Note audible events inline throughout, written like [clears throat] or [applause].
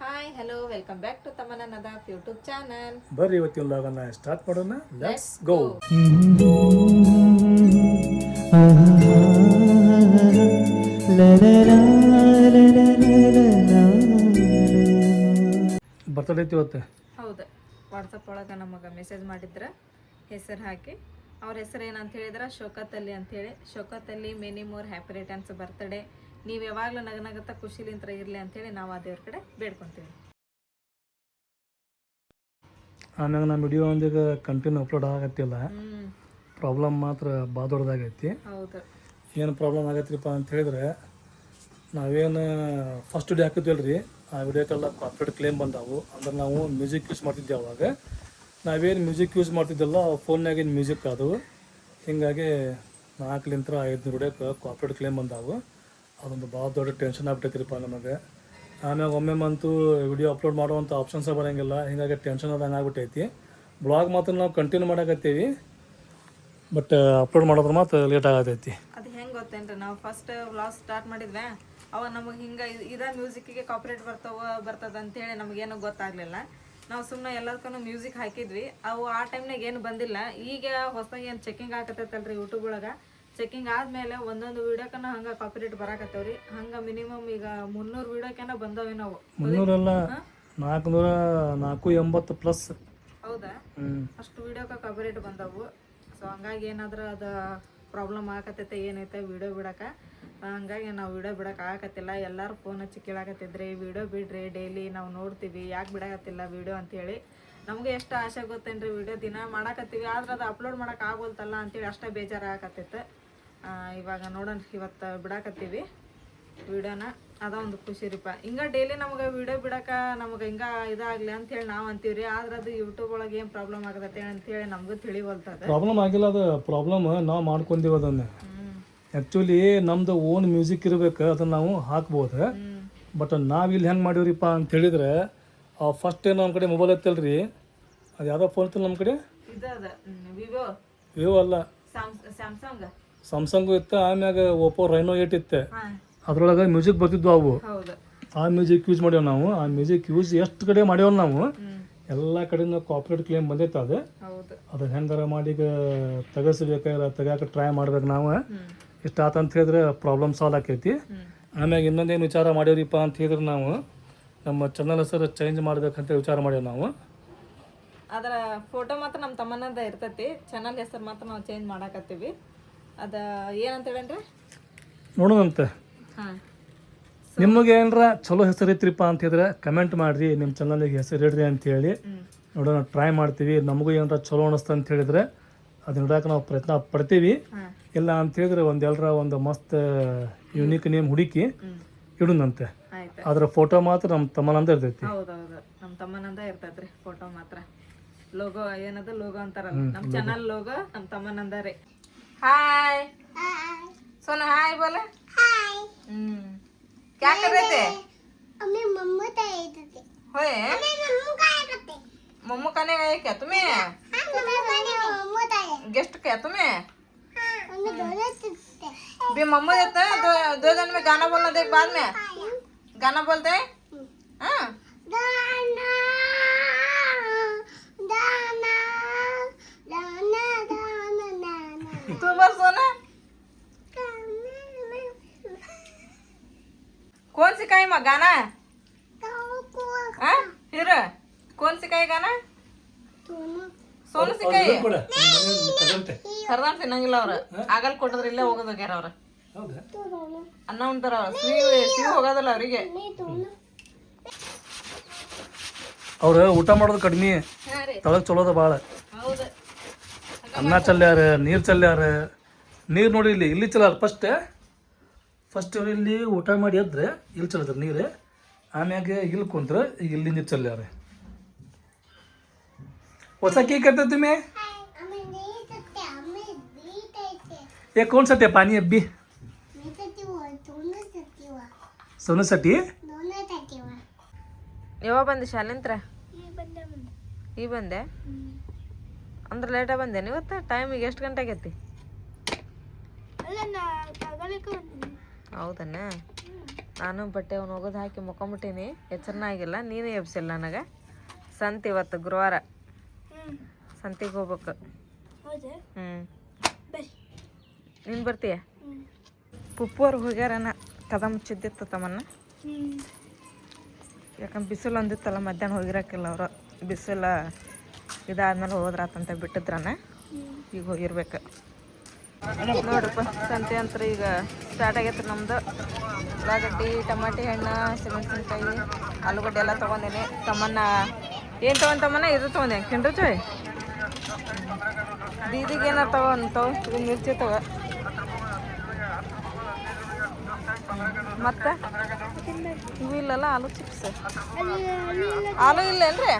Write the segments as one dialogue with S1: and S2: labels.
S1: Hi hello welcome back to Tamana Nadaf YouTube channel
S2: ಬರ್ರಿ ಇವತ್ತಿನ ಲಾಗನ್ನ ಸ್ಟಾರ್ಟ್ ಮಾಡೋಣ. ಲೆಟ್ಸ್ ಗೋ ಬರ್ತಡೇ ಐತಿ ಇವತ್ತು?
S1: ಹೌದು. ವಾಟ್ಸಪ್ ಒಳಗೆ ನಮಗೆ ಮೆಸೇಜ್ ಮಾಡಿದ್ರ ಹೆಸರು ಹಾಕಿ. ಅವ್ರ ಹೆಸರು ಏನಂತ ಹೇಳಿದ್ರೆ? ಶೋಕತ್ ಅಂತ ಹೇಳಿ. Shaukat Ali many more happy returns birthday ನೀವು ಯಾವಾಗಲೂ ನಗನಗತ್ತ ಖುಷಿಲಿಂತ ಇರಲಿ ಅಂತೇಳಿ ನಾವು ಆ ದೇವ್ರ ಕಡೆ ಬೇಡ್ಕೊತೀವಿ.
S2: ಆಮ್ಯಾಗ ನಮ್ಮ ವಿಡಿಯೋ ಒಂದೀಗ ಕಂಟಿನ್ಯೂ ಅಪ್ಲೋಡ್ ಆಗತ್ತಿಲ್ಲ. ಪ್ರಾಬ್ಲಮ್ ಮಾತ್ರ ಭಾಳ ದೊಡ್ಡದಾಗೈತಿ.
S1: ಹೌದು.
S2: ಏನು ಪ್ರಾಬ್ಲಮ್ ಆಗೈತ್ರಪ್ಪ ಅಂತ ಹೇಳಿದ್ರೆ ನಾವೇನು ಫಸ್ಟ್ ವಿಡಿಯೋ ಹಾಕಿದ್ವಲ್ಲ ರೀ ಆ ವಿಡಿಯೋಕ್ಕೆಲ್ಲ ಕಾಪರೇಟ್ ಕ್ಲೇಮ್ ಬಂದಾವು. ಅಂದ್ರೆ ನಾವು ಮ್ಯೂಸಿಕ್ ಯೂಸ್ ಮಾಡ್ತಿದ್ದೆ ಅವಾಗ. ನಾವೇನು ಮ್ಯೂಸಿಕ್ ಯೂಸ್ ಮಾಡ್ತಿದ್ದಲ್ಲ ಫೋನ್ನಾಗಿನ ಮ್ಯೂಸಿಕ್ ಅದು ಹೀಗಾಗಿ ನಾಲ್ಕಲಿಂತ್ರ ಐದು ವಿಡಿಯೋಕ್ಕೆ ಕಾಪರೇಟ್ ಕ್ಲೇಮ್ ಬಂದಾವು. ಅದೊಂದು ಭಾಳ ದೊಡ್ಡ ಟೆನ್ಷನ್ ಆಗ್ಬಿಟ್ಟೈತ್ರಿಪ್ಪ ನಮಗೆ. ಆಮ್ಯಾಗ ಒಮ್ಮೆ ಅಂತೂ ವಿಡಿಯೋ ಅಪ್ಲೋಡ್ ಮಾಡುವಂಥ ಆಪ್ಷನ್ಸೇ ಬರೋಂಗಿಲ್ಲ. ಹೀಗಾಗಿ ಟೆನ್ಷನ್ ಅದಂಗೆ ಆಗ್ಬಿಟ್ಟೈತಿ ಬ್ಲಾಗ್ ಮಾತ್ರ ನಾವು ಕಂಟಿನ್ಯೂ ಮಾಡಕತ್ತೀವಿ. ಬಟ್ ಅಪ್ಲೋಡ್ ಮಾಡೋದ್ರ ಮಾತ್ರ ಲೇಟ್ ಆಗತ್ತೈತಿ
S1: ಅದು ಹೆಂಗೆ ಗೊತ್ತೇನ್ರಿ? ನಾವು ಫಸ್ಟ್ ವ್ಲಾಗ್ ಸ್ಟಾರ್ಟ್ ಮಾಡಿದ್ವಿ. ಅವ ನಮಗೆ ಹಿಂಗೆ ಇದ ಮ್ಯೂಸಿಕ್ಕಿಗೆ ಕಾಪ್ರೇಟ್ ಬರ್ತಾವ, ಬರ್ತದ ಅಂತೇಳಿ ನಮಗೇನು ಗೊತ್ತಾಗ್ಲಿಲ್ಲ. ನಾವು ಸುಮ್ಮನೆ ಎಲ್ಲದಕ್ಕೂ ಮ್ಯೂಸಿಕ್ ಹಾಕಿದ್ವಿ. ಅವು ಆ ಟೈಮ್ನಾಗ ಏನು ಬಂದಿಲ್ಲ. ಈಗ ಹೊಸದಾಗಿ ಏನು ಚೆಕಿಂಗ್ ಆಗತ್ತೈತಲ್ರಿ ಯೂಟ್ಯೂಬ್ ಒಳಗೆ? ಚೆಕಿಂಗ್ ಆದ್ಮೇಲೆ ಒಂದೊಂದು ವಿಡಿಯೋಕನ ಹಂಗೆ ಕಾಪಿರೇಟ್ ಬರಾಕತ್ತವ್ರಿ. ಹಂಗೆ ಮಿನಿಮಮ್ ಈಗ ಮುನ್ನೂರು ವಿಡಿಯೋಕೆನ ಬಂದವೆ ನಾವು.
S2: ಮುನ್ನೂರಲ್ಲ ನಾಲ್ಕುನೂರ ನಾಲ್ಕು ಎಂಬತ್ತು ಪ್ಲಸ್
S1: ಹೌದಾ? ಅಷ್ಟು ವಿಡಿಯೋಕ ಕಾಪಿರೇಟ್ ಬಂದವು. ಸೊ ಹಂಗಾಗಿ ಏನಾದ್ರೂ ಅದು ಪ್ರಾಬ್ಲಮ್ ಆಗತ್ತೈತೆ ಏನೈತೆ ವಿಡಿಯೋ ಬಿಡಕ್ಕೆ ಹಂಗಾಗಿ ನಾವು ವಿಡಿಯೋ ಬಿಡಕ್ಕೆ ಆಗಕತ್ತಿಲ್ಲ. ಎಲ್ಲರೂ ಫೋನ್ ಹಚ್ಚಿ ಕೇಳಾಕತ್ತಿದ್ರಿ ವಿಡಿಯೋ ಬಿಡ್ರಿ ಡೈಲಿ ನಾವು ನೋಡ್ತೀವಿ ಯಾಕೆ ಬಿಡಕತ್ತಿಲ್ಲ ವಿಡಿಯೋ? ಅಂತೇಳಿ. ನಮಗೆ ಎಷ್ಟು ಆಸೆ ಗೊತ್ತೇನ್ರಿ ವಿಡಿಯೋ ದಿನ ಮಾಡಾಕತ್ತೀವಿ. ಆದ್ರೆ ಅದು ಅಪ್ಲೋಡ್ ಮಾಡೋಕೆ ಆಗೋಲ್ತಲ್ಲ ಅಂತೇಳಿ ಅಷ್ಟೇ ಬೇಜಾರು ಆಗಕತ್ತೈತೆ. ಇವಾಗ ನೋಡೋಣ ಇವತ್ತು ಬಿಡಾಕತ್ತೀವಿ. ವಿಡಿಯೋನ ಅದ ಒಂದು ಖುಷಿ ರೀಪ. ಹಿಂಗೆ ಡೈಲಿ ನಮಗೆ ವಿಡಿಯೋ ಬಿಡಕ ನಮಗೆ ಹಿಂಗೆ ಇದಾಗಲಿ ಅಂತೇಳಿ ನಾವು ಅಂತೀವ್ರಿ. ಆದ್ರೆ ಅದು ಯೂಟ್ಯೂಬ್ ಒಳಗೆ ಏನು ಪ್ರಾಬ್ಲಮ್ ಆಗತ್ತೆ ಅಂತೇಳಿ ನಮಗೂ ತಿಳಿವಲ್ತದೆ.
S2: ಪ್ರಾಬ್ಲಮ್ ಆಗಿಲ್ಲ ಅದು. ಪ್ರಾಬ್ಲಮ್ ನಾವು ಮಾಡ್ಕೊಂತೀವಿ ಅದನ್ನು. ಆ್ಯಕ್ಚುಲಿ ನಮ್ದು ಓನ್ ಮ್ಯೂಸಿಕ್ ಇರ್ಬೇಕು ಅದನ್ನು ನಾವು ಹಾಕ್ಬೋದು. ಬಟ್ ನಾವು ಇಲ್ಲಿ ಹೆಂಗೆ ಮಾಡೀವ್ರಿಪ್ಪ ಅಂತ ಹೇಳಿದ್ರೆ ಫಸ್ಟ್ ಏನು ನಮ್ಮ ಕಡೆ ಮೊಬೈಲ್ ಐತಲ್ರಿ ಅದು ಯಾವುದೋ ಫೋನ್ ಇತ್ತು ನಮ್ಮ ಕಡೆ?
S1: ವಿವೋ
S2: ವಿವೋ ಅಲ್ಲ.
S1: ಸ್ಯಾಮ್ಸಂಗ್
S2: ಸ್ಯಾಮ್ಸಂಗು ಇತ್ತು ಆಮ್ಯಾಗ ಓಪೋ ರೈನೋ ಏಟ್ ಇತ್ತು. ಅದ್ರೊಳಗೆ ಮ್ಯೂಸಿಕ್ ಬರ್ತಿದ್ವು ಅವು. ಆ ಮ್ಯೂಸಿಕ್ ಯೂಸ್ ಮಾಡ್ಯಾವ ನಾವು. ಆ ಮ್ಯೂಸಿಕ್ ಯೂಸ್ ಎಷ್ಟು ಕಡೆ ಮಾಡ್ಯಾವ ನಾವು? ಎಲ್ಲ ಕಡೆಯಿಂದ ಕಾಪ್ರೇಟ್ ಕ್ಲೇಮ್ ಬಂದಿತ್ತು ಅದು. ಅದು ಹೆಂಗಾರ ಮಾಡಿ ಈಗ ತೆಗಸ್ಬೇಕಾದ್ರೆ ತೆಗಾಕ ಟ್ರೈ ಮಾಡ್ಬೇಕು ನಾವು. ಇಷ್ಟ ಆತಂತ ಹೇಳಿದ್ರೆ ಪ್ರಾಬ್ಲಮ್ ಸಾಲ್ವ್ ಆಕೈತಿ. ಆಮ್ಯಾಗ ಇನ್ನೊಂದೇನು ವಿಚಾರ ಮಾಡ್ಯಾವ್ರಿಪ್ಪ ಅಂತ ಹೇಳಿದ್ರೆ ನಾವು ನಮ್ಮ ಚಾನಲ್ ಹೆಸರು ಚೇಂಜ್ ಮಾಡ್ಬೇಕಂತ ವಿಚಾರ ಮಾಡ್ಯಾವ ನಾವು.
S1: ಅದರ ಫೋಟೋ ಮಾತ್ರ ನಮ್ಮ ತಮ್ಮನದ ಇರ್ತೈತಿ. ಚಾನಲ್ ಹೆಸರು ಮಾತ್ರ ನಾವು ಚೇಂಜ್ ಮಾಡಾಕತ್ತೀವಿ. ಅದ ಏನಂತ ಹೇಳಂದ್ರೆ
S2: ನೋಡೋಣಂತೆ
S1: ಹಾ.
S2: ನಿಮಗೆ ಏನರ ಚಲೋ ಹೆಸರು ಐತ್ರಿಪ್ಪ ಅಂತ ಹೇಳಿದ್ರೆ ಕಮೆಂಟ್ ಮಾಡಿರಿ ನಿಮ್ಮ ಚಾನಲಿಗೆ ಹೆಸರು ಇಡ್ರಿ ಅಂತ ಹೇಳಿ. ನೋಡೋಣ ಟ್ರೈ ಮಾಡ್ತೀವಿ. ನಮಗೂ ಏನಾರ ಚಲೋ ಅನಿಸ್ತು ಅಂತ ಹೇಳಿದ್ರೆ ಅದನ್ನ ಇಡಕ್ಕೆ ನಾವು ಪ್ರಯತ್ನ ಪಡ್ತೀವಿ. ಇಲ್ಲ ಅಂತ ಹೇಳಿದ್ರೆ ಒಂದು ಎಲ್ಲರ ಒಂದು ಮಸ್ತ್ ಯುನೀಕ್ ನೇಮ್ ಹುಡುಕಿ ಇಡುನಂತೆ. ಅದ್ರ ಫೋಟೋ ಮಾತ್ರ ನಮ್ಮ ತಮ್ಮನಂದ ಇರ್ತೈತಿ.
S1: ಹೌದೌದು. ನಮ್ಮ ತಮ್ಮನಂದ ಇರ್ತೈತ್ರಿ ಫೋಟೋ ಮಾತ್ರ. ಲೋಗೋ ಏನದ? ಲೋಗೋ ಅಂತಾರಲ್ಲ. ನಮ್ಮ ಚಾನಲ್ ಲೋಗೋ ನಮ್ಮ ತಮ್ಮನಂದ ರೀ. ಹಾಯ್ सोना हाय बोला हाय क्या कर रहे थे
S3: अम्मी मम्मा ताई देते
S1: होय
S3: अम्मी मम्मा काय करते
S1: मम्मू खाने गए क्या तुम्हें
S3: हाँ मम्मा काय मम्मा ताई
S1: गेस्ट क्या तुम्हें
S3: हाँ मम्मी दोनों देते
S1: भी मम्मू देते हैं दो दो जन में गाना बोलना देख बाद में गाना बोलते हैं हाँ
S3: दाना दाना
S1: तू बोल सोना कौन सिखाई माँ गाना हाँ फिर कौन सिखाई गाना ಸೋನು ಸಿಕ್ಕಾಯಿ ಸರ್ದಾರ್ ತಿನ್ನಂಗಿಲ್ಲ ಅವ್ರ ಆಗಲ್ ಕೊಟ್ಟದ್ರ ಇಲ್ಲೇ ಹೋಗೋದ್ ಹೋಗ್ಯಾರ ಅವ್ರ ಅನ್ನ ಉಣ್ತಾರ ಅವ್ರ ಸಿಹಿ ಸಿಹಿ ಹೋಗೋದಲ್ಲ ಅವ್ರಿಗೆ
S2: ಅವ್ರು ಊಟ ಮಾಡೋದು ಕಡಿಮೆ
S1: ಹಾ ರೀ
S2: ತಳಗ್ ಚಲೋದ ಭಾಳ
S1: ಹೌದು
S2: ಅನ್ನ ಚಲ್ಯಾರ ನೀರು ಚಲ್ಯಾರ. ನೀರು ನೋಡಿ ಇಲ್ಲಿ ಇಲ್ಲಿ ಚಲ್ಲಾರ ಫಸ್ಟ್ ಫಸ್ಟ್ ಇಲ್ಲಿ ಊಟ ಮಾಡಿ ಎದ್ರೆ ಇಲ್ಲಿ ಚಲ್ತಾರೆ ನೀರು. ಆಮ್ಯಾಗೆ ಇಲ್ಲಿ ಕುಂತ್ರೆ ಈಗ ಇಲ್ಲಿ ನೀರು ಚಲ್ಯಾರ. ಹೊಸ ಕೇಕ್
S3: ಕಟ್ಟ ತುಮಿ ಏ ಕೌನ್
S2: ಸಟ್ಟೆ ಪಾನಿ
S3: ಅಬ್ಬಿ ಸೋನು ಸತಿ?
S1: ಯಾವಾಗ ಬಂದೆ
S3: ಶಾಲೆ
S1: ಈ ಬಂದೆ ಅಂದ್ರೆ ಲೇಟಾಗಿ ಬಂದೇನೆ? ಇವತ್ತು ಟೈಮಿಗೆ ಎಷ್ಟು ಗಂಟೆ ಆಗೈತಿ? ಹೌದನ್ನ ನಾನು ಬಟ್ಟೆ ಅವ್ನು ಹೋಗೋದು ಹಾಕಿ ಮುಕ್ಕೊಂಬಿಟ್ಟೀನಿ ಎಚ್ಚರನ ಆಗಿಲ್ಲ. ನೀನು ಎಬ್ಸಿಲ್ಲ ನನಗೆ. ಸಂತೆ ಇವತ್ತು ಗುರುವಾರ. ಸಂತಿಗೆ ಹೋಗ್ಬೇಕು. ಹ್ಞೂ ನೀನು ಬರ್ತೀಯ? ಪುಪ್ಪು ಅವ್ರು ಹೋಗ್ಯಾರನ? ಕದ ಮುಚ್ಚಿದ್ದಿತ್ತು ತಮ್ಮನ್ನ. ಯಾಕಂದ್ರೆ ಬಿಸಿಲು ಅಂದಿತ್ತಲ್ಲ ಮಧ್ಯಾಹ್ನ ಹೋಗಿರಕ್ಕಿಲ್ಲ ಅವರು. ಬಿಸಿಲು ಇದಾದ್ಮೇಲೆ ಹೋದ್ರಾತಂತ ಬಿಟ್ಟಿದ್ರನ. ಈಗ ಹೋಗಿರ್ಬೇಕು. ನೋಡ್ರಪ್ಪ, ಸಂತೆ ಅಂತ ಈಗ ಸ್ಟಾರ್ಟ್ ಆಗೈತ್ರಿ ನಮ್ದು. ಉಳ್ಳಾಗಡ್ಡಿ, ಟಮಾಟಿ ಹಣ್ಣು, ಹಸಿಮೆಣಸಿನ್ಕಾಯಿ, ಆಲೂಗಡ್ಡೆ ಎಲ್ಲ ತೊಗೊಂಡೇನಿ. ತಮ್ಮನ್ನ ಏನು ತೊಗೊಂಡ್ ತಮ್ಮನ್ನ? ಇದು ತೊಗೊಂಡೆ ಕಿಂಡ್ರು ಚೋಯ್ ದೀದಿಗೆ ಏನಾರು ತಗೊಂತವ್ ಮಿರ್ಚಿ ತಗೋ. ಮತ್ತೆ? ಇವು ಇಲ್ಲಲ್ಲ, ಆಲೂ ಚಿಪ್ಸ್ ಆಲೂ ಇಲ್ಲೇನ್ರಿ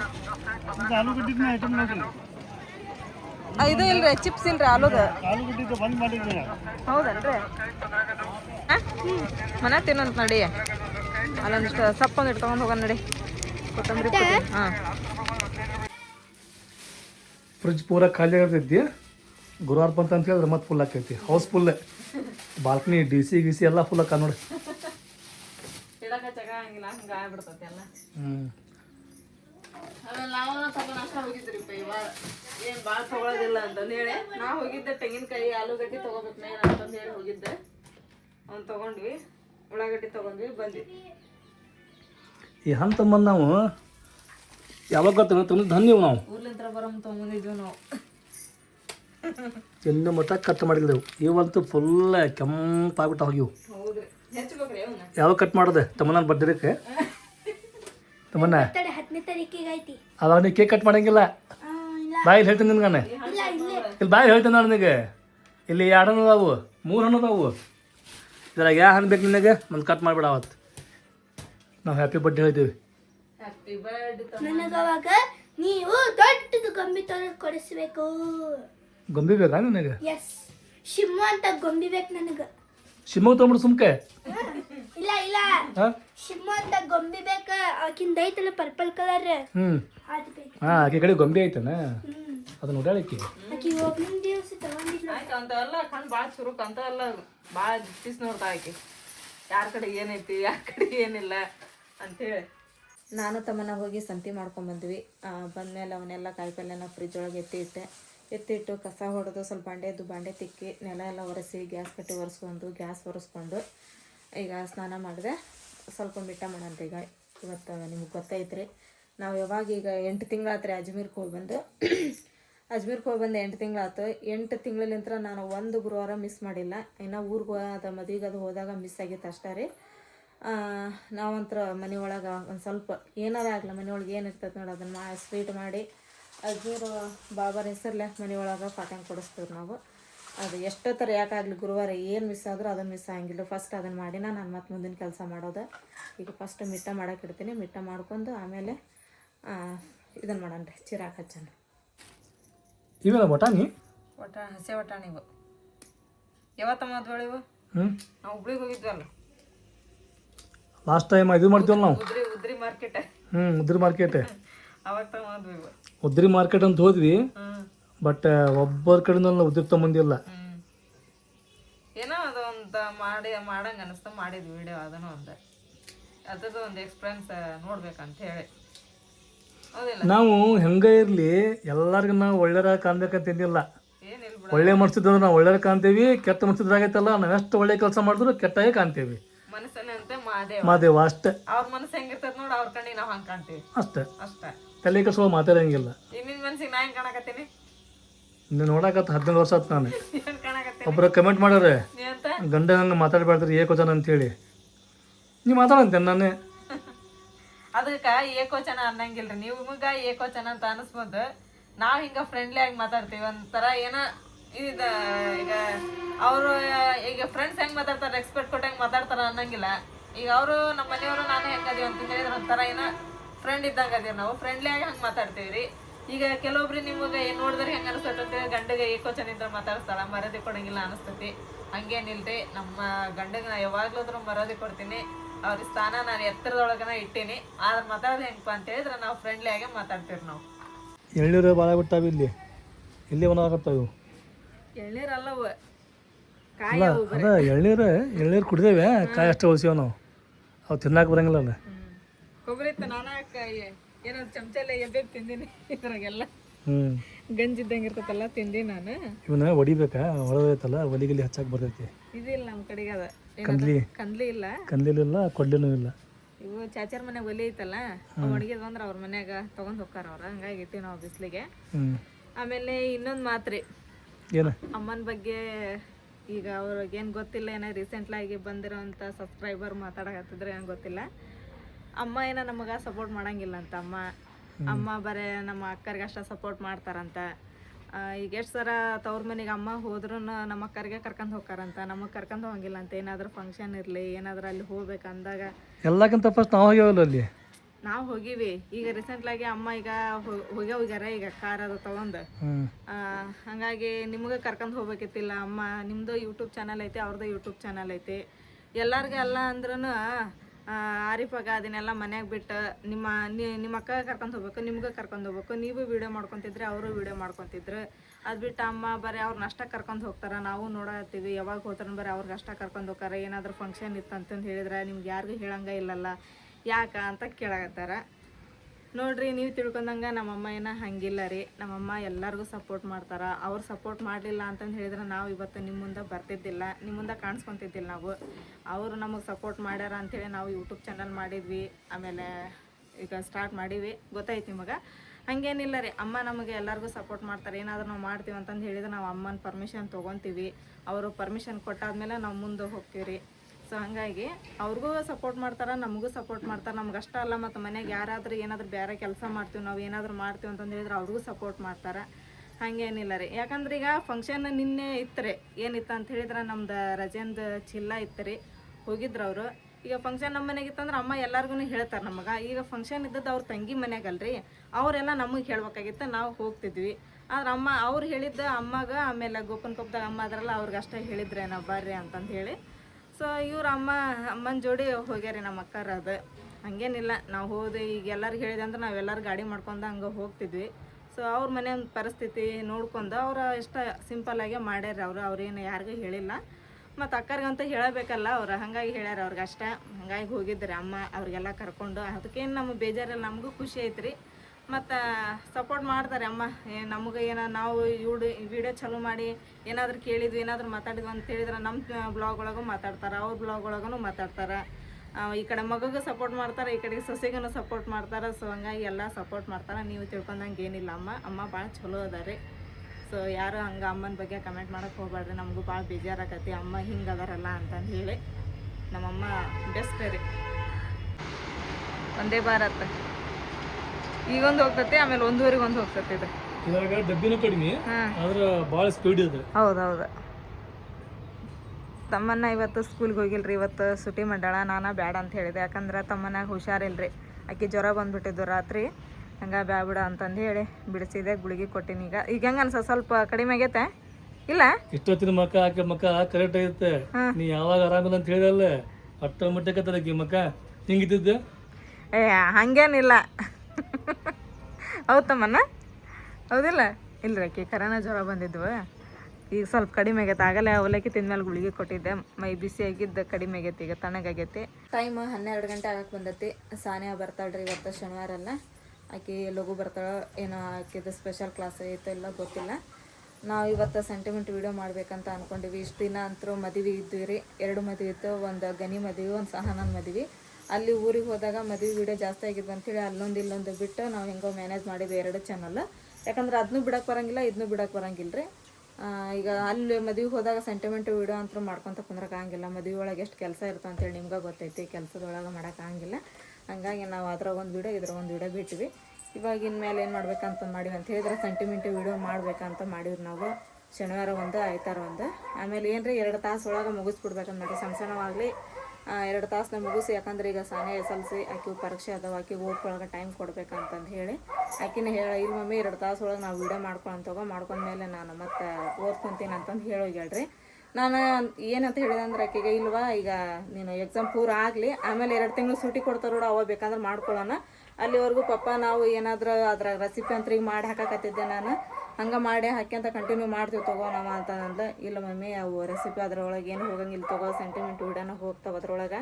S1: ಇದು ಇಲ್ರಿ ಚಿಪ್ಸ್ ಇಲ್ರಿ ಆಲೂದ. ಹೌದಲ್ರಿ? ಮನೆ ತಿನ್ನಂತ ನಡಿ. ಅಲ್ಲೊಂದಿಷ್ಟು ಸಪ್ಪೊಂದು ಇಟ್ಟು ತೊಗೊಂಡು ಹೋಗೋಣ ನಡಿ. ಕೊತ್ತಂಬರಿ ಹಾಂ.
S2: ಫ್ರಿಜ್ ಪೂರ ಖಾಲಿ ಆಗಿರ್ತೈತಿ ಗುರುವಾರ ಬಂತ ಅಂತ ಹೇಳಿದ್ರೆ ಮತ್ತೆ ಫುಲ್ ಆಕೈತಿ. House full balcony D C ಗಿ ಸಿ ಎಲ್ಲ ಫುಲ್ ಆಕ ನೋಡಿ. ಹ್ಞೂ
S1: ಆಮೇಲೆ ನಾವು ತಗೊಂಡು ಅಷ್ಟ ಹೋಗಿದ್ರಿ ಇವಾಗ. ಏನು ಭಾಳ ತಗೊಳೋದಿಲ್ಲ ಅಂತಂದು ಹೇಳಿ. ನಾ ಹೋಗಿದ್ದೆ ತೆಂಗಿನಕಾಯಿ ಆಲೂಗಡ್ಡೆ ತೊಗೋಬೇಕು ಮೇನ್ ಅಂತಂದು ಹೇಳಿ ಹೋಗಿದ್ದೆ. ಅವ್ನು ತೊಗೊಂಡ್ವಿ. ಉಳ್ಳಾಗಡ್ಡಿ ತೊಗೊಂಡ್ವಿ ಬಂದ್ವಿ.
S2: ಈ ಹಂತ ಬಂದು ನಾವು ಯಾವಾಗ ಗೊತ್ತ ಧನ್ಯ ಧನ್ಯವು ನಾವು.
S1: ಊರ್ಲಿಂತ್ರ ಬರಮ್ ತೊಗೊಂಡಿದ್ವಿ ನಾವು.
S2: ಇನ್ನು ಮಟ್ಟ ಕಟ್ ಮಾಡಿದ್ದೆವು ಇವಂತೂ ಫುಲ್ ಕೆಂಪಾಗ್ಬಿಟ್ಟು ಹೋಗಿವು ಯಾವಾಗ ಕಟ್ ಮಾಡದೆ? ತಮ್ಮನ ಬರ್ದಿರಕ್ಕೆ ತಮ್ಮನ್ನ ಅವಾಗ ನೀ ಕೇಕ್ ಕಟ್ ಮಾಡಂಗಿಲ್ಲ? ಬಾಯಲ್ಲಿ ಹೇಳ್ತೀನಿ ನಿನ್ಗಾನೆ
S3: ಇಲ್ಲ ಇಲ್ಲೇ.
S2: ಇಲ್ಲಿ ಬಾಯಿ ಹೇಳ್ತೇನೆ ನಾನು ನಿನಗೆ. ಇಲ್ಲಿ ಎರಡು ಹಣ್ಣು ಅದಾವು ಮೂರು ಹಣ್ಣು ಅದಾವು. ಇದ್ರಾಗ ಯಾವ ಹಣ್ಣು ಬೇಕು ನಿನಗೆ? ಒಂದು ಕಟ್ ಮಾಡಿಬಿಡ ಅವತ್ತು ನಾವು ಹ್ಯಾಪಿ ಬರ್ಡೇ ಹೇಳ್ತೀವಿ
S1: ಹ್ಯಾಪಿ ಬರ್ಡೇ
S3: ನನಗ ಅವಾಗ ನೀವು ದೊಡ್ಡದು ಗೊಂಬೆ ತೊಳೆದು ಕೊಡಿಸ್ಬೇಕು.
S2: ಗೊಂಬಿ ಬೇಕಾ ನಿನಗೆ?
S3: ಎಸ್ ಶಿಮ್ಮು ಅಂತ ಗೊಂಬಿ ಬೇಕು ನನಗ.
S2: ಶಿವಮೊಗ್ಗ ತೊಗೊಂಬಿಡು ಸುಮ್ಕೆ.
S3: ಇಲ್ಲ ಇಲ್ಲ.
S2: ಹಾಂ?
S3: ಅಂತ ಗೊಂಬೆ ಬೇಕ ಆಕಿಂದ ಐತಲ್ಲ ಪರ್ಪಲ್ ಕಲರ್
S2: ಹ್ಞೂ
S3: ಅದು ಬೇಕು.
S2: ಹಾಂ ಆಕೆ ಕಡೆ ಗೊಂಬೆ ಐತನ?
S3: ಹ್ಮ್.
S2: ಅದನ್ನ ಓಡಾಳಿಕೆ
S3: ಆಕಿ. ಒಬ್ಬನ ದಿವಸ ತಗೊಂಡಿದ್ಲು
S1: ಆಯ್ತು ಅಂತೆಲ್ಲ ಕಣ್ ಭಾಳ ಚುರುಕ್ ಅಂತೆಲ್ಲ ಭಾಳ ದಿಟ್ಟಿಸ್ ನೋಡ್ತಾ ಆಕಿ. ಯಾರ ಕಡೆ ಏನೈತಿ ಯಾರ ಕಡೆ ಏನಿಲ್ಲ ಅಂತೇಳಿ. ನಾನು ತಮ್ಮನ ಹೋಗಿ ಸಂತಿ ಮಾಡ್ಕೊಂಬಂದ್ವಿ ಬಂದ್ಮೇಲೆ ಅವನ್ನೆಲ್ಲ ಕಾಯಿಪಲ್ಯನ ಫ್ರಿಜ್ ಒಳಗೆ ಎತ್ತಿ ಇಟ್ಟೆ. ಎತ್ತಿಟ್ಟು ಕಸ ಹೊಡೆದು ಸ್ವಲ್ಪ ಬಾಂಡೆದು ಬಾಂಡೆ ತಿಕ್ಕಿ ನೆಲ ಎಲ್ಲ ಒರೆಸಿ ಗ್ಯಾಸ್ ಕಟ್ಟಿ ಒರೆಸ್ಕೊಂಡು, ಗ್ಯಾಸ್ ಒರೆಸ್ಕೊಂಡು ಈಗ ಸ್ನಾನ ಮಾಡಿದೆ. ಸ್ವಲ್ಪ ಮಿಟ್ಟ ಮಾಡಂತ ಈಗ. ಇವತ್ತು ನಿಮ್ಗೆ ಗೊತ್ತೈತ್ರಿ ನಾವು ಯಾವಾಗ ಈಗ ಎಂಟು ತಿಂಗಳಾತ್ರಿ ಅಜ್ಮೀರ್ಗೆ ಹೋಗಿ ಬಂದು. [clears throat] ಅಜ್ಮೀರ್ಗೆ ಹೋಗಿ ಬಂದು ಎಂಟು ತಿಂಗಳಾಯ್ತು ಎಂಟು ತಿಂಗಳಿಂತ್ರ ನಾನು ಒಂದು ಗುರುವಾರ ಮಿಸ್ ಮಾಡಿಲ್ಲ. ಇನ್ನು ಊರಿಗೆ ಹೋದ ಮದುವೆಗೆ ಅದು ಹೋದಾಗ ಮಿಸ್ ಆಗಿತ್ತು ಅಷ್ಟೇ ರೀ. ನಾವಂತರ ನಾವಂತ್ರ ಮನೆ ಒಳಗೆ ಒಂದು ಸ್ವಲ್ಪ ಏನಾರ ಆಗಲ್ಲ ಮನೆಯೊಳಗೆ ಒಳಗೆ ಏನು ಇರ್ತೈತೆ ನೋಡಿ ಅದನ್ನು ಮಾ ಸ್ವೀಟ್ ಮಾಡಿ ಅಜ್ಮೀರು ಬಾಬಾರ ಹೆಸರ್ಲೆ ಮನೆ ಒಳಗೆ ಪಾಠ ಕೊಡಿಸ್ತೀವಿ ನಾವು. ಅದು ಎಷ್ಟೋ ಥರ ಯಾಕಾಗಲಿ ಗುರುವಾರ ಏನು ಮಿಸ್ ಆದರೂ ಅದನ್ನು ಮಿಸ್ ಆಗಿಲ್ಲ ಫಸ್ಟ್ ಅದನ್ನು ಮಾಡಿನ ನಾನು ಮತ್ತೆ ಮುಂದಿನ ಕೆಲಸ ಮಾಡೋದು. ಈಗ ಫಸ್ಟ್ ಮಿಟ್ಟ ಮಾಡಕ್ಕೆ ಇಡ್ತೀನಿ. ಮಿಟ್ಟ ಮಾಡ್ಕೊಂಡು ಆಮೇಲೆ ಇದನ್ನು ಮಾಡೋಣ ರೀ ಚಿರಾಕ್ ಹಚ್ಚೋಣ
S2: ಇವೆಲ್ಲ ಬಟಾಣಿ?
S1: ಬಟಾಣಿ ಹಸಿ ಬಟಾಣಿ ಇವು. ಯಾವತ್ತ ಮದ್ವೆ ಇವು?
S2: ಹ್ಞೂ
S1: ನಾವು ಹುಬ್ಳಿಗೆ ಹೋಗಿದ್ವಲ್ಲ.
S2: ಲಾಸ್ಟ್ ಟೈಮ್ ಇದು ಮಾಡ್ತೀವಲ್ಲ ನಾವು?
S1: ಉದ್ರಿ ಉದ್ರಿ ಮಾರ್ಕೆಟ್
S2: ಹ್ಞೂ ಉದ್ರಿ ಮಾರ್ಕೆಟ್
S1: ಅವಾಗ ತಗೊಂಡ್ವಿ
S2: ಉದ್ರಿ ಮಾರ್ಕೆಟ್ ಅಂತ ಹೋದ್ವಿ. ಬಟ್ ಒಬ್ಬರ ಕಡೆಯಿಂದ ನಾವು ಉದ್ರಿ ತಗೊಂಬಂದಿಲ್ಲ.
S1: ಏನೋ ಅದು ಒಂದ್ ಮಾಡಿ ಮಾಡಂಗ ಅನಿಸ್ತ ಮಾಡಿದ್ವಿ ವಿಡಿಯೋ ಅದನ್ನು ಒಂದು. ಅದ್ರದ್ದು ಒಂದು ಎಕ್ಸ್ಪೀರಿಯನ್ಸ್ ನೋಡ್ಬೇಕಂತ ಹೇಳಿ.
S2: ನಾವು ಹೆಂಗೆ ಇರಲಿ ಎಲ್ಲರಿಗೂ ನಾವು ಒಳ್ಳೆಯರ
S1: ಕಾಣ್ಬೇಕಂತಿಲ್ಲ
S2: ಒಳ್ಳೆ ಮನ್ಸಿದ್ರೆ ನಾವು ಒಳ್ಳೆರ ಕಾಣ್ತೇವಿ ಕೆಟ್ಟ ಮನ್ಸಿದ್ರಾಗೈತಲ್ಲ ನಾವು ಎಷ್ಟು ಒಳ್ಳೆ ಕೆಲಸ ಮಾಡಿದ್ರು ಕೆಟ್ಟಾಗೆ ಕಾಣ್ತೇವಿ.
S1: ಮಾದೇವ.
S2: ಮಾದೇವ ಅಷ್ಟೇ.
S1: ಅವ್ರ ಮನಸ್ಸು ಹೆಂಗಿರ್ತದ ನೋಡಿ ಅವ್ರ ಕಣ್ಣಿಗೆ ನಾವು ಹಂಗೆ ಕಾಣ್ತೀವಿ.
S2: ಅಷ್ಟೇ.
S1: ಅಷ್ಟೇ.
S2: ತಲೆ ಕಸುವ ಮಾತಾಡಂಗಿಲ್ಲ.
S1: ಹೆಂಗೆ
S2: ನೀನು ನೋಡಕತ್ತ ಹದಿನೈದು ವರ್ಷ ಆಯ್ತು ನಾನು. ಒಬ್ಬರು ಕಮೆಂಟ್ ಮಾಡ್ಯಾರೆ
S1: ನೀ ಅಂತ
S2: ಗಂಡ ಹಂಗೆ ಮಾತಾಡಬಾರ್ದ್ರಿ ಏಕೋಚನ ಅಂತೇಳಿ. ನೀವು ಮಾತಾಡಂತೆ ನಾನೇ?
S1: ಅದಕ್ಕೆ ಏಕೋಚನ ಅನ್ನಂಗಿಲ್ರಿ. ನೀವು ನಿಮಗ ಏಕೋಚನ ಅಂತ ಅನಿಸ್ಬೋದು. ನಾವು ಹಿಂಗೆ ಫ್ರೆಂಡ್ಲಿ ಆಗಿ ಮಾತಾಡ್ತೀವಿ. ಒಂಥರ ಏನೋ ಇದು ಈಗ ಅವರು ಈಗ ಫ್ರೆಂಡ್ಸ್ ಹೆಂಗೆ ಮಾತಾಡ್ತಾರ ರೆಸ್ಪೆಕ್ಟ್ ಕೊಟ್ಟು ಹೆಂಗೆ ಮಾತಾಡ್ತಾರ ಅನ್ನಂಗಿಲ್ಲ. ಈಗ ಅವರು ನಮ್ಮ ಮನೆಯವರು ನಾನು ಹೆಂಗದೀವಿ ಅಂತ ಹೇಳಿದ್ರೆ ಒಂಥರ ಏನ ಫ್ರೆಂಡ್ ಇದ್ದಂಗ ಅದೇ ನಾವು ಫ್ರೆಂಡ್ಲಿ ಆಗಿ ಹಂಗೆ ಮಾತಾಡ್ತೀವಿ ರೀ ಈಗ ಕೆಲವೊಬ್ರು ನಿಮಗೆ ಏನ್ ನೋಡಿದ್ರೆ ಹೆಂಗೆ ಅನಿಸ್ತೈತೆ ಗಂಡಗೆ ಏಕೋ ಇದ್ರೆ ಮಾತಾಡಿಸ್ತಾಳ. ಮರ್ಯಾದೆ ಕೊಡಂಗಿಲ್ಲ ಅನಿಸ್ತೈತಿ. ಹಂಗೇನಿಲ್ರಿ ನಮ್ಮ ಗಂಡಗೆ ನಾ ಯಾವಾಗ್ಲಾದ್ರೂ ಮರ್ಯಾದೆ ಕೊಡ್ತೀನಿ. ಅವ್ರ ಸ್ಥಾನ ನಾನು ಎತ್ತರದೊಳಗನ ಇಟ್ಟೀನಿ. ಆದ್ರೆ ಮಾತಾಡೋದು ಹೆಂಗಪ್ಪ ಅಂತ ಹೇಳಿದ್ರೆ ನಾವು ಫ್ರೆಂಡ್ಲಿ ಆಗಿ ಮಾತಾಡ್ತೀವಿ ನಾವು.
S2: ಎಳ್ನೀರು ಭಾಳ ಬಿಟ್ಟಾವ ಇಲ್ಲಿ. ಇಲ್ಲಿ ಒಣಗಾಕತ್ತಾವು
S1: ಎಳ್ನೀರಲ್ಲವ
S2: ಅಲ್ಲ ಅದ ಎಳ್ನೀರು ಎಳ್ನೀರು ಕುಡಿದೇವೆ. ಕಾಯಿ ಅಷ್ಟೇ ಉಳಿಸಿವ ನಾವು. ಅವು ತಿನ್ನಕ್ಕೆ ಬರಂಗಿಲ್ಲ ಅಲ್ಲ.
S1: ಕೊಬ್ಬರಿ ಇತ್ತು ನಾನು ಏನೋ ಎಲ್ಲ ಎಬ್ಬೆ ತಿಂದಿನಿ. ಇದ್ರಾಗೆಲ್ಲ ಗಂಜಿ ಇದ್ದಂಗೆ ಇರ್ತೈತಲ್ಲ ತಿಂದಿ ನಾನು.
S2: ಇವನ್ನ ಹೊಡಿಬೇಕಾ ಹೊಡೆದೈತಲ್ಲ ಒಲಿಗಲಿ ಹಚ್ಚಾಕ್ ಬರ್ತೈತಿ.
S1: ಇದಿಲ್ಲ ನಮ್ಮ ಕಡೆಗೆ ಅದ?
S2: ಕಂದ್ಲಿ.
S1: ಕಂದ್ಲಿ ಇಲ್ಲ.
S2: ಕಂದ್ಲಿ ಇಲ್ಲ ಕೊಡ್ಲಿನೂ ಇಲ್ಲ.
S1: ಇವು ಚಾಚಾರ ಮನೆ ಒಲಿ ಐತಲ್ಲ ಒಣಗಿದ್ ಅಂದ್ರೆ ಅವ್ರ ಮನ್ಯಾಗ ತಗೊಂಡ್ ಹೋಗ್ತಾರ ಅವ್ರ. ಹಂಗಾಗಿ ಇಟ್ಟಿವಿ ನಾವು ಬಿಸ್ಲಿಗೆ. ಆಮೇಲೆ ಇನ್ನೊಂದು ಮಾತ್ರಿ.
S2: ಏನು?
S1: ಅಮ್ಮನ ಬಗ್ಗೆ ಈಗ ಅವ್ರಿಗೇನು ಗೊತ್ತಿಲ್ಲ ಏನೋ ರೀಸೆಂಟ್ಲಾಗಿ ಬಂದಿರೋಂಥ ಸಬ್ಸ್ಕ್ರೈಬರ್ ಮಾತಾಡಕತ್ತಿದ್ರೆ ಏನು ಗೊತ್ತಿಲ್ಲ. ಅಮ್ಮ ಏನ ನಮಗೆ ಸಪೋರ್ಟ್ ಮಾಡಂಗಿಲ್ಲ ಅಂತ ಅಮ್ಮ ಅಮ್ಮ ಬರೇ ನಮ್ಮ ಅಕ್ಕರಿಗೆ ಅಷ್ಟ ಸಪೋರ್ಟ್ ಮಾಡ್ತಾರಂತ. ಈಗ ಎಷ್ಟು ಸರ ತವ್ರ ಮನೆಗೆ ಅಮ್ಮ ಹೋದ್ರೂ ನಮ್ಮ ಅಕ್ಕರಿಗೆ ಕರ್ಕೊಂಡು ಹೋಗ್ತಾರಂತ. ನಮಗೆ ಕರ್ಕೊಂಡು ಹೋಗಂಗಿಲ್ಲ ಅಂತ ಏನಾದರೂ ಫಂಕ್ಷನ್ ಇರಲಿ ಏನಾದರೂ ಅಲ್ಲಿ ಹೋಗ್ಬೇಕು ಅಂದಾಗ.
S2: ಎಲ್ಲಕ್ಕಿಂತ ಫಸ್ಟ್ ನಾವು ಹೋಗ್ಯಾವಲ್ಲ ಅಲ್ಲಿ?
S1: ನಾವು ಹೋಗಿವಿ. ಈಗ ರೀಸೆಂಟ್ಲಾಗಿ ಅಮ್ಮ ಈಗ ಹೋಗ್ಯಾವ ಹೋಗ್ಯ ಹೋಗ್ಯಾರ ಈಗ ಕಾರ್ ಅದು ತಗೊಂಡು. ಹಂಗಾಗಿ ನಿಮಗೆ ಕರ್ಕೊಂಡು ಹೋಗ್ಬೇಕಿತ್ತಿಲ್ಲ ಅಮ್ಮ. ನಿಮ್ಮದು ಯೂಟ್ಯೂಬ್ ಚಾನಲ್ ಐತೆ ಅವ್ರದ್ದು ಯೂಟ್ಯೂಬ್ ಚಾನಲ್ ಐತಿ. ಎಲ್ಲರಿಗೆ ಅಲ್ಲ ಅಂದ್ರೂ ಆರಿಫಾಗ ಅದನ್ನೆಲ್ಲ ಮನ್ಯಾಗ ಬಿಟ್ಟು ನಿಮ್ಮ ನಿಮ್ಮ ಅಕ್ಕ ಕರ್ಕೊಂಡು ಹೋಗ್ಬೇಕು, ನಿಮ್ಗೆ ಕರ್ಕೊಂಡು ಹೋಗ್ಬೇಕು, ನೀವು ವಿಡಿಯೋ ಮಾಡ್ಕೊತಿದ್ರೆ ಅವರು ವಿಡಿಯೋ ಮಾಡ್ಕೊತಿದ್ರು. ಅದು ಬಿಟ್ಟು ಅಮ್ಮ ಬರೀ ಅವ್ರನ್ನ ಅಷ್ಟ ಕರ್ಕೊಂಡು ಹೋಗ್ತಾರೆ, ನಾವು ನೋಡತ್ತೀವಿ, ಯಾವಾಗ ಹೋದ್ರೆ ಬರೀ ಅವ್ರಿಗೆ ಅಷ್ಟ ಕರ್ಕೊಂಡು ಹೋಗ್ತಾರೆ, ಏನಾದರೂ ಫಂಕ್ಷನ್ ಇತ್ತು ಅಂತಂದು ಹೇಳಿದ್ರೆ ನಿಮ್ಗೆ ಯಾರಿಗೂ ಹೇಳಂಗೆ ಇಲ್ಲಲ್ಲ. ಯಾಕ ಅಂತ ಕೇಳಾಕತ್ತಾರ. ನೋಡ್ರಿ, ನೀವು ತಿಳ್ಕೊಂಡಂಗ ನಮ್ಮಮ್ಮ ಏನ ಹಂಗಿಲ್ಲ ರೀ. ನಮ್ಮಮ್ಮ ಎಲ್ಲರಿಗೂ ಸಪೋರ್ಟ್ ಮಾಡ್ತಾರ. ಅವ್ರು ಸಪೋರ್ಟ್ ಮಾಡಲಿಲ್ಲ ಅಂತಂದು ಹೇಳಿದ್ರೆ ನಾವು ಇವತ್ತು ನಿಮ್ಮ ಮುಂದೆ ಬರ್ತಿದ್ದಿಲ್ಲ ನಿಮ್ಮ ಮುಂದೆ ಕಾಣಿಸ್ಕೊಂತಿದ್ದಿಲ್ಲ ನಾವು. ಅವರು ನಮಗೆ ಸಪೋರ್ಟ್ ಮಾಡ್ಯಾರ ಅಂಥೇಳಿ ನಾವು ಯೂಟ್ಯೂಬ್ ಚಾನಲ್ ಮಾಡಿದ್ವಿ. ಆಮೇಲೆ ಈಗ ಸ್ಟಾರ್ಟ್ ಮಾಡೀವಿ. ಗೊತ್ತಾಯ್ತು ನಿಮಗೆ? ಹಂಗೇನಿಲ್ಲ ರೀ. ಅಮ್ಮ ನಮಗೆ ಎಲ್ಲರಿಗೂ ಸಪೋರ್ಟ್ ಮಾಡ್ತಾರೆ. ಏನಾದರೂ ನಾವು ಮಾಡ್ತೀವಿ ಅಂತಂದು ಹೇಳಿದ್ರೆ ನಾವು ಅಮ್ಮನ ಪರ್ಮಿಷನ್ ತೊಗೊತೀವಿ. ಅವರು ಪರ್ಮಿಷನ್ ಕೊಟ್ಟಾದ್ಮೇಲೆ ನಾವು ಮುಂದೆ ಹೋಗ್ತೀವಿ ರೀ. ಸೊ ಹಂಗಾಗಿ ಅವ್ರಿಗೂ ಸಪೋರ್ಟ್ ಮಾಡ್ತಾರೆ, ನಮಗೂ ಸಪೋರ್ಟ್ ಮಾಡ್ತಾರೆ. ನಮ್ಗೆ ಅಷ್ಟ ಅಲ್ಲ, ಮತ್ತು ಮನೆಗೆ ಯಾರಾದ್ರೂ ಏನಾದರೂ ಬೇರೆ ಕೆಲಸ ಮಾಡ್ತೀವಿ, ನಾವು ಏನಾದರೂ ಮಾಡ್ತೀವಿ ಅಂತಂದು ಹೇಳಿದ್ರೆ ಅವ್ರಿಗೂ ಸಪೋರ್ಟ್ ಮಾಡ್ತಾರೆ. ಹಂಗೇನಿಲ್ಲ ರೀ. ಯಾಕಂದ್ರೆ ಈಗ ಫಂಕ್ಷನ್ ನಿನ್ನೆ ಇತ್ತರೆ, ಏನಿತ್ತು ಅಂತ ಹೇಳಿದ್ರೆ ನಮ್ದು ರಜೆಂದು ಚಿಲ್ಲ ಇತ್ತು ರೀ, ಹೋಗಿದ್ರು ಅವರು. ಈಗ ಫಂಕ್ಷನ್ ನಮ್ಮ ಮನೆಗೆ ಇತ್ತಂದ್ರೆ ಅಮ್ಮ ಎಲ್ಲರಿಗೂ ಹೇಳ್ತಾರೆ ನಮಗೆ, ಈಗ ಫಂಕ್ಷನ್ ಇದ್ದದ್ದು ಅವ್ರ ತಂಗಿ ಮನೆಗಲ್ರಿ ಅವರೆಲ್ಲ ನಮಗೆ ಹೇಳ್ಬೇಕಾಗಿತ್ತು, ನಾವು ಹೋಗ್ತಿದ್ವಿ. ಆದ್ರೆ ಅಮ್ಮ, ಅವ್ರು ಹೇಳಿದ್ದು ಅಮ್ಮಗ, ಆಮೇಲೆ ಗೋಪನ್ ಕೊಪ್ಪದಾಗ ಅಮ್ಮ ಅದ್ರಲ್ಲ ಅವ್ರಿಗೆ ಅಷ್ಟೇ ಹೇಳಿದ್ರೆ ನಾವು ಬರ್ರಿ ಅಂತಂದು ಹೇಳಿ ಸೊ ಇವ್ರ ಅಮ್ಮ, ಅಮ್ಮನ ಜೋಡಿ ಹೋಗ್ಯಾರಿ ನಮ್ಮ ಅಕ್ಕಾರ ಅದು. ಹಂಗೇನಿಲ್ಲ, ನಾವು ಹೋದೆ ಈಗ ಎಲ್ಲರಿಗೆ ಹೇಳಿದೆ ಅಂದ್ರೆ ನಾವೆಲ್ಲರೂ ಗಾಡಿ ಮಾಡ್ಕೊಂಡು ಹಂಗೆ ಹೋಗ್ತಿದ್ವಿ. ಸೊ ಅವ್ರ ಮನೆ ಪರಿಸ್ಥಿತಿ ನೋಡ್ಕೊಂಡು ಅವ್ರು ಇಷ್ಟ ಸಿಂಪಲ್ಲಾಗೆ ಮಾಡ್ಯಾರ ಅವರು ಅವ್ರೇನು ಯಾರಿಗೂ ಹೇಳಿಲ್ಲ. ಮತ್ತು ಅಕ್ಕರಿಗಂತೂ ಹೇಳಬೇಕಲ್ಲ, ಅವ್ರು ಹಾಗಾಗಿ ಹೇಳ್ಯಾರ ಅವ್ರಿಗೆ ಅಷ್ಟೇ. ಹಂಗಾಗಿ ಹೋಗಿದ್ರಿ ಅಮ್ಮ, ಅವ್ರಿಗೆಲ್ಲ ಕರ್ಕೊಂಡು. ಅದಕ್ಕೇನು ನಮ್ಮ ಬೇಜಾರಲ್ಲ, ನಮಗೂ ಖುಷಿ ಐತ್ರಿ. ಮತ್ತು ಸಪೋರ್ಟ್ ಮಾಡ್ತಾರೆ, ಅಮ್ಮ ನಮಗೆ ಏನೋ, ನಾವು ಇವ್ಡು ವಿಡಿಯೋ ಚಾಲೂ ಮಾಡಿ ಏನಾದರೂ ಕೇಳಿದ್ವಿ, ಏನಾದರೂ ಮಾತಾಡಿದ್ವಿ ಅಂತ ಹೇಳಿದ್ರೆ ನಮ್ಮ ಬ್ಲಾಗ್ ಒಳಗೂ ಮಾತಾಡ್ತಾರೆ, ಅವ್ರ ಬ್ಲಾಗ್ ಒಳಗೂ ಮಾತಾಡ್ತಾರೆ. ಈ ಕಡೆ ಮಗುಗೂ ಸಪೋರ್ಟ್ ಮಾಡ್ತಾರೆ, ಈ ಕಡೆಗೆ ಸೊಸೆಗೂ ಸಪೋರ್ಟ್ ಮಾಡ್ತಾರೆ ಸೊ ಹಂಗಾಗಿ ಎಲ್ಲ ಸಪೋರ್ಟ್ ಮಾಡ್ತಾರೆ, ನೀವು ತಿಳ್ಕೊಂಡಂಗೆ ಏನಿಲ್ಲ, ಅಮ್ಮ ಅಮ್ಮ ಭಾಳ ಚಲೋ ಅದಾರೆ ಸೊ ಯಾರು ಹಂಗೆ ಅಮ್ಮನ ಬಗ್ಗೆ ಕಮೆಂಟ್ ಮಾಡೋಕೆ ಹೋಗ್ಬಾರ್ದು, ನಮಗೂ ಭಾಳ ಬೇಜಾರಾಗತ್ತೆ ಅಮ್ಮ ಹಿಂಗೆ ಅದಾರಲ್ಲ ಅಂತಂದು ಹೇಳಿ, ನಮ್ಮಮ್ಮ ಬೆಸ್ಟ್ ರೀ. ಒಂದೇ ಭಾರತ್. ಈಗೊಂದು ಹೋಗ್ತೈತಿ ಆಮೇಲೆ ಒಂದೂವರೆಗೆ ಒಂದು ಹೋಗ್ತೈತಿ ಇದು.
S2: ಇದ್ರಾಗ ಡಬ್ಬಿನೂ ಕಡಿಮೆ ಆದ್ರೆ ಭಾಳ ಸ್ಪೀಡ್ ಇದೆ.
S1: ಹೌದೌದು. ತಮ್ಮನ್ನ ಇವತ್ತು ಸ್ಕೂಲ್ಗೆ ಹೋಗಿಲ್ರಿ ಇವತ್ತು ಸುಟಿ ಮಾಡ್ಯಾಳ ನಾನು ಬ್ಯಾಡ ಅಂತ ಹೇಳಿದೆ. ಯಾಕಂದ್ರೆ ತಮ್ಮನಾಗ ಹುಷಾರಿಲ್ರಿ. ಆಕೆ ಜ್ವರ ಬಂದ್ಬಿಟ್ಟಿದ್ದು ರಾತ್ರಿ. ಹಂಗೆ ಬ್ಯಾ ಬಿಡ ಅಂತಂದು ಹೇಳಿ ಬಿಡಿಸಿದೆ ಗುಳಿಗೆ ಕೊಟ್ಟಿನಿ ಈಗ. ಈಗ ಹೆಂಗೆ ಅನ್ಸ ಸ್ವಲ್ಪ ಕಡಿಮೆ ಆಗೈತೆ? ಇಲ್ಲ?
S2: ಇಷ್ಟೊತ್ತಿನ ಮಕ್ಕ ಆಕೆ ಮಕ್ಕ ಕರೆಕ್ಟ್ ಆಗಿರುತ್ತೆ ನೀ ಯಾವಾಗ ಆರಾಮಿಲ್ಲ ಅಂತ ಹೇಳಿದಲ್ಲ? ಅಟ್ಟ ಆಕಿ ಮಕ್ಕ ಹಿಂಗಿದ್ದಿದ್ದು
S1: ಏ ಹಂಗೇನಿಲ್ಲ. ಹೌದು ತಮ್ಮನ್ನ ಹೌದಿಲ್ಲ? ಇಲ್ಲ ರೀ ಕರೋನಾ ಜ್ವರ ಬಂದಿದ್ವು. ಈಗ ಸ್ವಲ್ಪ ಕಡಿಮೆ ಆಗೈತೆ. ಆಗಲೇ ಅವಲಕ್ಕಿ ತಿಂದ್ಮೇಲೆ ಗುಳಿಗೆ ಕೊಟ್ಟಿದ್ದೆ. ಮೈ ಬಿಸಿ ಆಗಿದ್ದ ಕಡಿಮೆ ಆಗೈತೆ, ಈಗ ತಣ್ಣಗಾಗೈತಿ ಟೈಮ್ ಹನ್ನೆರಡು ಗಂಟೆ ಆಗಕ್ಕೆ ಬಂದೈತಿ. ಸಾನಿಯಾ ರೀ ಇವತ್ತು ಶನಿವಾರ ಅಲ್ಲ. ಆಕೆ ಲಘು ಬರ್ತಾಳೆ ಏನೋ ಆಕೆದ ಸ್ಪೆಷಲ್ ಕ್ಲಾಸ್ ಐತೆ ಇಲ್ಲ ಗೊತ್ತಿಲ್ಲ. ನಾವು ಇವತ್ತು ಸೆಂಟಿಮೆಂಟ್ ವಿಡಿಯೋ ಮಾಡ್ಬೇಕಂತ ಅಂದ್ಕೊಂಡಿವಿ ಇಷ್ಟು ದಿನ ಅಂತರೂ ಮದುವೆ ಇದ್ವಿ ರೀ ಎರಡು ಮದುವೆ ಇತ್ತು. ಒಂದು ಗನಿ ಮದುವೆ, ಒಂದು ಸಹನನ ಮದುವೆ. ಅಲ್ಲಿ ಊರಿಗೆ ಹೋದಾಗ ಮದುವೆ ವಿಡಿಯೋ ಜಾಸ್ತಿ ಆಗಿದ್ವು ಅಂತೇಳಿ ಅಲ್ಲೊಂದು ಇಲ್ಲೊಂದು ಬಿಟ್ಟು ನಾವು ಹೆಂಗೋ ಮ್ಯಾನೇಜ್ ಮಾಡಿದ್ವಿ ಎರಡು ಚಾನಲ್ ಯಾಕಂದ್ರೆ ಅದನ್ನೂ ಬಿಡಕ್ಕೆ ಬರೋಂಗಿಲ್ಲ ಇದನ್ನೂ ಬಿಡಕ್ಕೆ ಬರಂಗಿಲ್ಲ ರೀ ಈಗ ಅಲ್ಲಿ ಮದುವೆಗೆ ಹೋದಾಗ ಸೆಂಟಿಮೆಂಟ್ ವಿಡಿಯೋ ಅಂತೂ ಮಾಡ್ಕೊತ ಕುಂದ್ರಕ್ಕಾಗಂಗಿಲ್ಲ ಮದುವೆ ಒಳಗೆ ಎಷ್ಟು ಕೆಲಸ ಇರ್ತವೆ ಅಂತೇಳಿ ನಿಮ್ಗೆ ಗೊತ್ತೈತಿ, ಕೆಲಸದೊಳಗೆ ಮಾಡೋಕ್ಕಾಗಂಗಿಲ್ಲ ಹಂಗಾಗಿ ನಾವು ಅದ್ರಾಗ ಒಂದು ವಿಡಿಯೋ ಇದ್ರ ಒಂದು ವಿಡಿಯೋ ಬಿಟ್ವಿ. ಇವಾಗ ಇನ್ಮೇಲೆ ಏನು ಮಾಡ್ಬೇಕಂತ ಮಾಡಿವಿ ಅಂತ ಹೇಳಿದ್ರೆ ಸೆಂಟಿಮೆಂಟ್ ವಿಡಿಯೋ ಮಾಡ್ಬೇಕಂತ ಮಾಡಿವ್ರಿ ನಾವು. ಶನಿವಾರ ಒಂದು, ಆಯ್ತಾರ ಒಂದು. ಆಮೇಲೆ ಏನ್ರಿ, ಎರಡು ತಾಸು ಒಳಗೆ ಮುಗಿಸ್ಬಿಡ್ಬೇಕಂತ ಮಾಡಿ. ಸಣ್ಣ ಸಣ್ಣವಾಗಲಿ ಎರಡು ತಾಸನ್ನ ಮುಗಿಸಿ, ಯಾಕಂದ್ರೆ ಈಗ ಸಾನೆ ಎಸ್ ಎಲ್ ಸಿ ಆಕೆ ಪರೀಕ್ಷೆ ಅದಾವ ಆಕೆಗೆ ಓದ್ಕೊಳಗೆ ಟೈಮ್ ಕೊಡ್ಬೇಕಂತಂದು ಹೇಳಿ. ಆಕಿನ ಹೇಳ ಇಲ್ಲ ಮಮ್ಮಿ, ಎರಡು ತಾಸು ಒಳಗೆ ನಾವು ವಿಡಿಯೋ ಮಾಡ್ಕೊಂಡು ತಗೋ ಮಾಡ್ಕೊಂಡ್ಮೇಲೆ ನಾನು ಮತ್ತೆ ಓದ್ಕೊಂತೀನಿ ಅಂತಂದು ಹೇಳೋಗ್ಯಾಳ್ರಿ ನಾನು ಏನಂತ ಹೇಳಿದೆ ಅಂದ್ರೆ, ಆಕೆಗೆ ಇಲ್ವಾ, ಈಗ ನೀನು ಎಕ್ಸಾಮ್ ಪೂರ ಆಗಲಿ, ಆಮೇಲೆ ಎರಡು ತಿಂಗಳು ಸೂಟಿ ಕೊಡ್ತಾರೆ ನೋಡು, ಅವಾಗ ಬೇಕಂದ್ರೆ ಮಾಡ್ಕೊಳ್ಳೋಣ ಅಲ್ಲಿವರೆಗೂ, ಪಪ್ಪ, ನಾವು ಏನಾದರೂ ಅದ್ರಾಗ ರೆಸಿಪಿ ಅಂತ ಈಗ ಮಾಡಿ ಹಾಕಕತ್ತಿದ್ದೆ ನಾನು. ಹಂಗೆ ಮಾಡಿ ಹಾಕ್ಯಂತ ಕಂಟಿನ್ಯೂ ಮಾಡ್ತೀವಿ ತಗೋ ನಾವು ಅಂತ ಅಂದ. ಇಲ್ಲ ಮಮ್ಮಿ ಅವು ರೆಸಿಪಿ ಅದ್ರೊಳಗೆ ಏನು ಹೋಗಂಗಿಲ್ಲ ತಗೋ ಸೆಂಟಿಮೆಂಟ್ ವಿಡಿಯೋನ ಹೋಗ್ತಾವೆ ಅದ್ರೊಳಗೆ.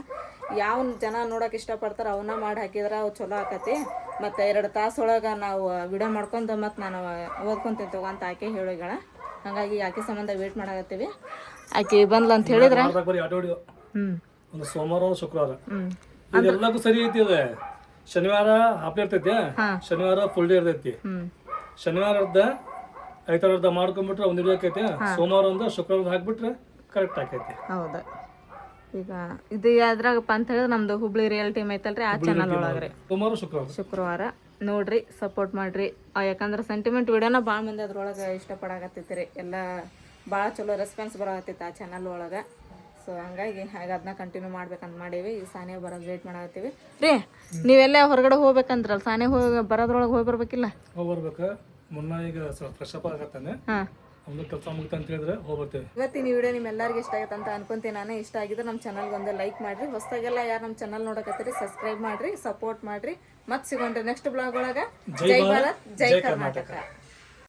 S1: ಯಾವ ಜನ ನೋಡೋಕೆ ಇಷ್ಟಪಡ್ತಾರೆ ಅವನ್ನ ಮಾಡಿ ಹಾಕಿದ್ರೆ ಅವು ಚಲೋ ಆಕತಿ. ಮತ್ತು ಎರಡು ತಾಸೊಳಗೆ ಒಳಗೆ ನಾವು ವಿಡಿಯೋ ಮಾಡ್ಕೊಂಡು ಮತ್ತು ನಾನು ಓದ್ಕೊಂತೀನಿ ತಗೋ ಅಂತ ಆಕೆ ಹೇಳಿಗಳ ಹಂಗಾಗಿ ಆಕೆ ಸಂಬಂಧ ವೇಟ್ ಮಾಡಾಕತ್ತೀವಿ. ಆಕೆ ಬಂದ್ಲ ಅಂತ ಹೇಳಿದ್ರೆ? ಹ್ಞೂ
S2: ಒಂದು ಸೋಮವಾರ ಶುಕ್ರವಾರ.
S1: ಹ್ಞೂ
S2: ಸರಿ ಐತಿ ಇದೆ ಶನಿವಾರ ಹಾಫ್ ಡೇ ಇರ್ತೈತಿ. ಶನಿವಾರ ಫುಲ್ ಡೇ ಇರ್ತೈತಿ.
S1: ಶನಿವಾರದ
S2: ಶನಿವಾರ ಅರ್ಧ ಐತಾರ ಅರ್ಧ ಮಾಡ್ಕೊಂಡ್ಬಿಟ್ರೆ ಒಂದು ಹಿಡಿಯೋ ಆಕೈತಿ. ಸೋಮವಾರ ಒಂದು ಶುಕ್ರವಾರ ಹಾಕ್ಬಿಟ್ರೆ ಕರೆಕ್ಟ್ ಆಕೈತಿ.
S1: ಹೌದು. ಈಗ ಇದು ಯಾವ್ದ್ರಾಗಪ್ಪ ಅಂತ ಹೇಳಿದ್ರೆ ನಮ್ದು ಹುಬ್ಳಿ ರಿಯಲ್ ಟೀಮ್ ಐತಲ್ರಿ ಆ ಚಾನಲ್ ಒಳಗ್ರಿ.
S2: ಸೋಮವಾರ ಶುಕ್ರವಾರ.
S1: ಶುಕ್ರವಾರ. ನೋಡ್ರಿ ಸಪೋರ್ಟ್ ಮಾಡ್ರಿ. ಯಾಕಂದ್ರೆ ಸೆಂಟಿಮೆಂಟ್ ವಿಡಿಯೋನ ಭಾಳ ಮಂದಿ ಅದ್ರೊಳಗೆ ಇಷ್ಟಪಡಾಕತ್ತೈತಿ ಎಲ್ಲ ಭಾಳ ಚಲೋ ರೆಸ್ಪಾನ್ಸ್ ಬರಾಕತ್ತೈತಿ ಆ ಚಾನಲ್ ಒಳಗೆ. ಸೊ ಹಂಗಾಗಿ ಹಾಗೆ ಅದನ್ನ ಕಂಟಿನ್ಯೂ ಮಾಡ್ಬೇಕಂತ ಮಾಡೀವಿ. ಈ ಸಾನೆ ಬರೋದು ವೇಟ್ ಮಾಡಾಕತ್ತೀವಿ. ರೀ ನೀವೆಲ್ಲ ಹೊರಗಡೆ ಹೋಗ್ಬೇಕಂದ್ರಲ್ಲ ಸಾನೆ ಹೋಗಿ ಬರೋದ್ರೊಳಗೆ ಹೋಗಿ ಬರ್ಬೇಕಿಲ್ಲ?
S2: ಹೋಗಿ ಬರ್ಬೇಕು. ಮುನ್ನ ಈಗ ಫ್ರೆಶ್ ಅಪ್ ಆಗತ್ತಾನೆ.
S1: ಹಾಂ.
S2: ಕೆಲಸ ಮುಗಿತ ಅಂತ ಹೇಳಿದ್ರೆ ಹೋಗ್ಬರ್ತೇವೆ.
S1: ಇವತ್ತಿನ ವಿಡಿಯೋ ನಿಮ್ಮೆಲ್ಲರಿಗೂ ಇಷ್ಟ ಆಗತ್ತೆ ಅಂತ ಅನ್ಕೊಂತೀನಿ. ನಾನು ಇಷ್ಟ ಆಗಿದ್ರೆ ನಮ್ಮ ಚಾನಲ್ಗೆ ಒಂದು ಲೈಕ್ ಮಾಡಿರಿ. ಹೊಸದಾಗೆಲ್ಲ ಯಾರು ನಮ್ಮ ಚಾನಲ್ ನೋಡಕತ್ತೀರಿ ಸಬ್ಸ್ಕ್ರೈಬ್ ಮಾಡ್ರಿ ಸಪೋರ್ಟ್ ಮಾಡ್ರಿ. ಮತ್ತೆ ಸಿಗೋಣ ನೆಕ್ಸ್ಟ್ ಬ್ಲಾಗ್ ಒಳಗೆ. ಜೈ ಭಾರತ್ ಜೈ ಕರ್ನಾಟಕ.